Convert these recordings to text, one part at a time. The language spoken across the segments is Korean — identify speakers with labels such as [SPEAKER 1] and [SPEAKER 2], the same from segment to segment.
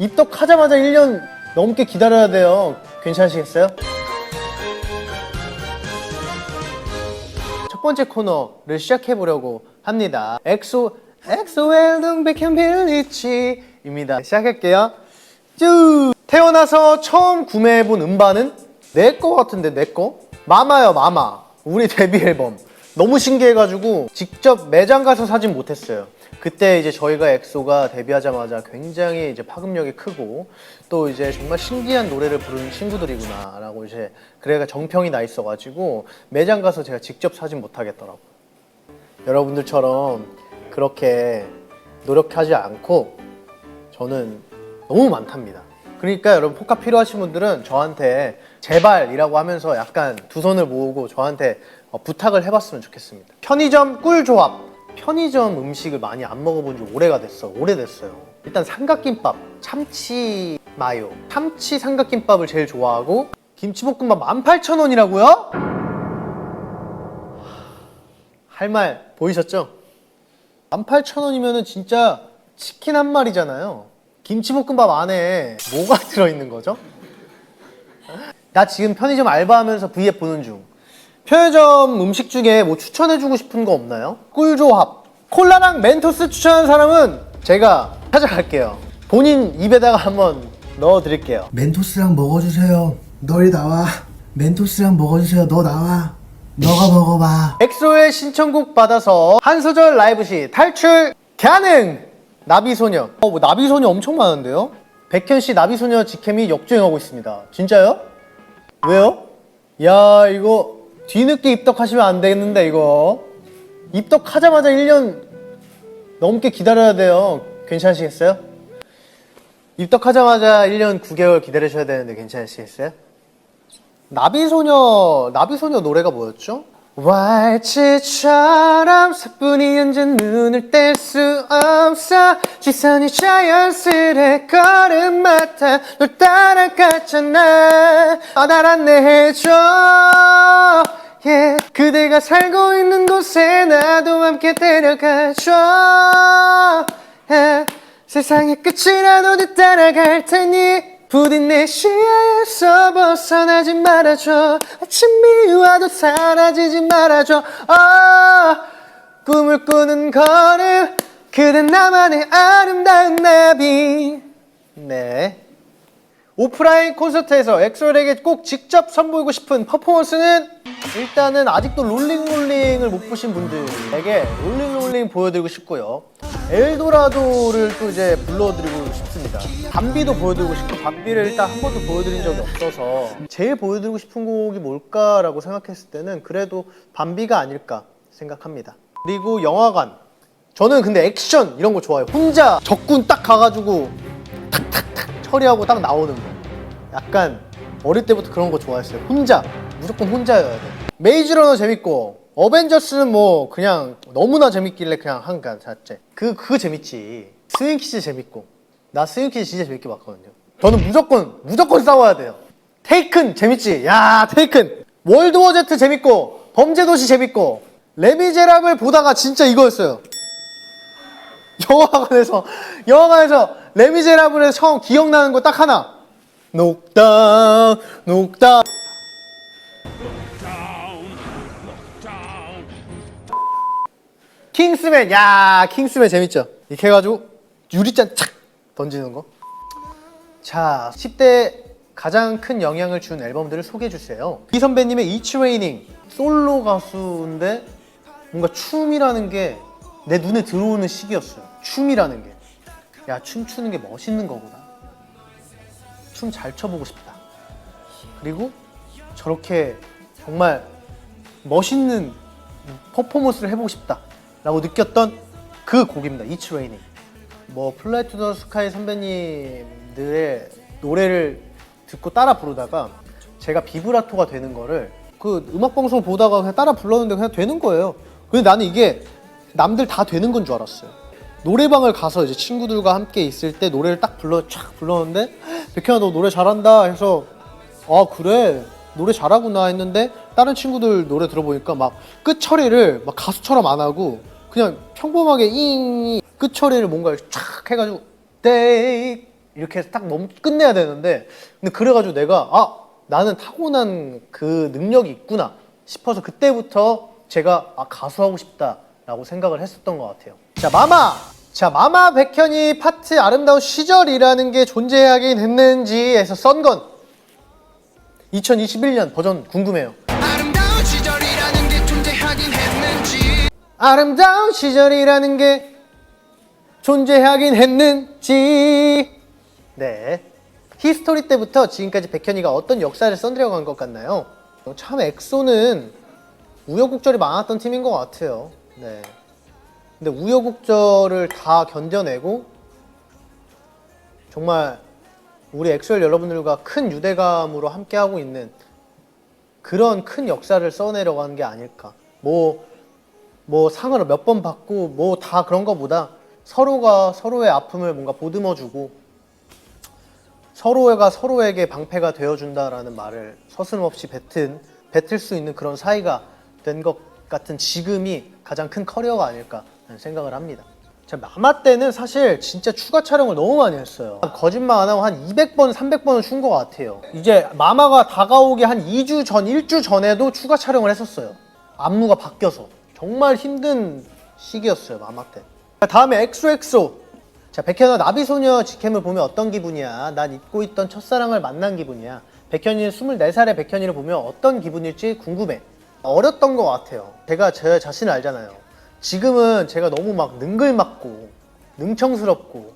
[SPEAKER 1] 입덕하자마자 1년 넘게 기다려야 돼요. 괜찮으시겠어요? 첫 번째 코너를 시작해 보려고 합니다. 엑소 엑소엘 등백현 빌리치입니다. 시작할게요. 쭉 태어나서 처음 구매해 본 음반은 내 거 같은데 내 거? 마마요 마마. 우리 데뷔 앨범. 너무 신기해가지고 직접 매장 가서 사진 못했어요. 그때 이제 저희가 엑소가 데뷔하자마자 굉장히 이제 파급력이 크고 또 이제 정말 신기한 노래를 부르는 친구들이구나라고 이제 그래가 정평이 나 있어가지고 매장 가서 제가 직접 사진 못 하겠더라고요. 여러분들처럼 그렇게 노력하지 않고 저는 너무 많답니다. 그러니까 여러분 포카 필요하신 분들은 저한테 제발이라고 하면서 약간 두 손을 모으고 저한테 어, 부탁을 해봤으면 좋겠습니다. 편의점 꿀 조합. 편의점 음식을 많이 안 먹어본 지 오래가 됐어. 오래됐어요. 일단 삼각김밥, 참치 마요, 참치 삼각김밥을 제일 좋아하고 김치볶음밥 18,000원이라고요? 할 말 보이셨죠? 18,000원이면은 진짜 치킨 한 마리잖아요. 김치볶음밥 안에 뭐가 들어있는 거죠? 나 지금 편의점 알바하면서 V앱 보는 중. 편의점 음식 중에 뭐 추천해주고 싶은 거 없나요? 꿀조합. 콜라랑 멘토스 추천하는 사람은 제가 찾아갈게요. 본인 입에다가 한번 넣어드릴게요.
[SPEAKER 2] 멘토스랑 먹어주세요. 널 나와. 멘토스랑 먹어주세요. 너 나와. 너가 먹어봐.
[SPEAKER 1] 엑소의 신청곡 받아서 한 소절 라이브 시 탈출 가능! 나비소녀. 어, 뭐 나비소녀 엄청 많은데요? 백현 씨 나비소녀 직캠이 역주행하고 있습니다. 진짜요? 왜요? 야, 이거 뒤늦게 입덕하시면 안 되겠는데, 이거. 입덕하자마자 1년 넘게 기다려야 돼요. 괜찮으시겠어요? 입덕하자마자 1년 9개월 기다리셔야 되는데 괜찮으시겠어요? 나비소녀 나비소녀 노래가 뭐였죠? 왈츠처럼 사뿐히 앉은 눈을 뗄 수 없어. 시선이 자연스레 걸음 맡아 널 따라갔잖아. 어, 날 안내해줘. Yeah. 그대가 살고 있는 곳에 나도 함께 데려가줘. Yeah. 세상의 끝이라도 내 따라갈 테니 부디 내 시야에서 벗어나지 말아줘. 아침이 와도 사라지지 말아줘. 아 꿈을 꾸는 걸음 그댄 나만의 아름다운 나비. 네. 오프라인 콘서트에서 엑소에게 꼭 직접 선보이고 싶은 퍼포먼스는 일단은 아직도 롤링롤링을 못 보신 분들에게 롤링롤링 보여드리고 싶고요. 엘도라도를 또 이제 불러드리고 싶습니다. 밤비도 보여드리고 싶고 밤비를 일단 한 번도 보여드린 적이 없어서 제일 보여드리고 싶은 곡이 뭘까라고 생각했을 때는 그래도 밤비가 아닐까 생각합니다. 그리고 영화관. 저는 근데 액션 이런 거 좋아해요. 혼자 적군 딱 가가지고 처리하고 딱 나오는 거. 약간 어릴 때부터 그런 거 좋아했어요. 혼자 무조건 혼자여야 돼. 메이즈러너 재밌고 어벤져스는 뭐 그냥 너무나 재밌길래 그냥 한간 자체. 그 그거 재밌지. 스윙키즈 재밌고 나 스윙키즈 진짜 재밌게 봤거든요. 저는 무조건 무조건 싸워야 돼요. 테이큰 재밌지. 야 테이큰. 월드워 제트 재밌고 범죄도시 재밌고 레미제라블 보다가 진짜 이거였어요. 영화관에서 영화관에서 레미제라블에서 처음 기억나는 거 딱 하나 녹다 녹다 킹스맨 야 킹스맨 재밌죠? 이렇게 해가지고 유리잔 착 던지는 거 자 10대 가장 큰 영향을 준 앨범들을 소개해 주세요. 이 선배님의 이츠레이닝 솔로 가수인데 뭔가 춤이라는 게 내 눈에 들어오는 시기였어요. 춤이라는 게 야 춤추는 게 멋있는 거구나. 춤 잘 춰보고 싶다. 그리고 저렇게 정말 멋있는 퍼포먼스를 해보고 싶다 라고 느꼈던 그 곡입니다. It's Raining. 뭐 플라이 투더 스카이 선배님들의 노래를 듣고 따라 부르다가 제가 비브라토가 되는 거를 그 음악 방송 보다가 그냥 따라 불렀는데 그냥 되는 거예요. 근데 나는 이게 남들 다 되는 건 줄 알았어요. 노래방을 가서 이제 친구들과 함께 있을 때 노래를 딱 불러 촥 불렀는데 백현아 너 노래 잘한다 해서 아 그래 노래 잘하구나 했는데 다른 친구들 노래 들어보니까 막 끝 처리를 막 가수처럼 안 하고 그냥 평범하게 잉끝 처리를 뭔가 촥 해가지고 데이 이렇게 해서 딱 너무 끝내야 되는데 근데 그래가지고 내가 아 나는 타고난 그 능력이 있구나 싶어서 그때부터 제가 아 가수 하고 싶다라고 생각을 했었던 것 같아요. 자 마마 자 마마 백현이 파트 아름다운 시절이라는 게 존재하긴 했는지에서 썬 건 2021년 버전 궁금해요.
[SPEAKER 3] 아름다운 시절이라는 게 존재하긴 했는지.
[SPEAKER 1] 아름다운 시절이라는 게 존재하긴 했는지. 네. 히스토리 때부터 지금까지 백현이가 어떤 역사를 써내려간 것 같나요? 참 엑소는 우여곡절이 많았던 팀인 것 같아요. 네. 근데 우여곡절을 다 견뎌내고 정말 우리 엑소엘 여러분들과 큰 유대감으로 함께하고 있는 그런 큰 역사를 써내려가는 게 아닐까 뭐 뭐 상을 몇 번 받고 뭐 다 그런 거보다 서로가 서로의 아픔을 뭔가 보듬어주고 서로가 서로에게 방패가 되어준다라는 말을 서슴없이 뱉은 뱉을 수 있는 그런 사이가 된 것 같은 지금이 가장 큰 커리어가 아닐까 하는 생각을 합니다. 자, 마마 때는 사실 진짜 추가 촬영을 너무 많이 했어요. 거짓말 안 하고 한 200번, 300번은 춘 것 같아요. 이제 마마가 다가오기 한 2주 전, 1주 전에도 추가 촬영을 했었어요. 안무가 바뀌어서. 정말 힘든 시기였어요, 마마 때. 자, 다음에 엑소엑소. 자, 백현아 나비소녀 직캠을 보면 어떤 기분이야? 난 잊고 있던 첫사랑을 만난 기분이야. 백현이는 24살의 백현이를 보면 어떤 기분일지 궁금해. 어렸던 것 같아요. 제가 제 자신을 알잖아요. 지금은 제가 너무 막 능글맞고 능청스럽고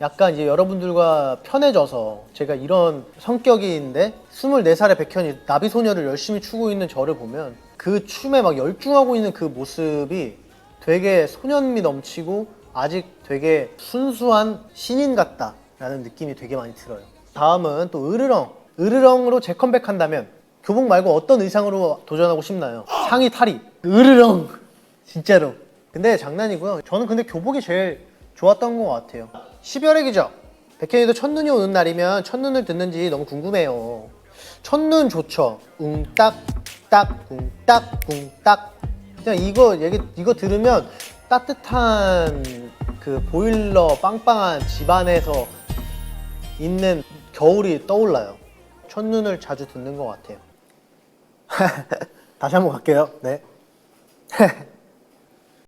[SPEAKER 1] 약간 이제 여러분들과 편해져서 제가 이런 성격인데 24살의 백현이 나비소녀를 열심히 추고 있는 저를 보면 그 춤에 막 열중하고 있는 그 모습이 되게 소년미 넘치고 아직 되게 순수한 신인 같다라는 느낌이 되게 많이 들어요. 다음은 또 으르렁. 으르렁으로 재컴백한다면 교복 말고 어떤 의상으로 도전하고 싶나요? 상의 탈의. 으르렁. 진짜로. 근데 장난이고요. 저는 근데 교복이 제일 좋았던 것 같아요. 12월의 기적. 백현이도 첫눈이 오는 날이면 첫눈을 듣는지 너무 궁금해요. 첫눈 좋죠. 웅딱 딱 웅딱 웅딱. 그냥 이거 얘기 이거 들으면 따뜻한 그 보일러 빵빵한 집안에서 있는 겨울이 떠올라요. 첫눈을 자주 듣는 것 같아요. 다시 한번 갈게요. 네.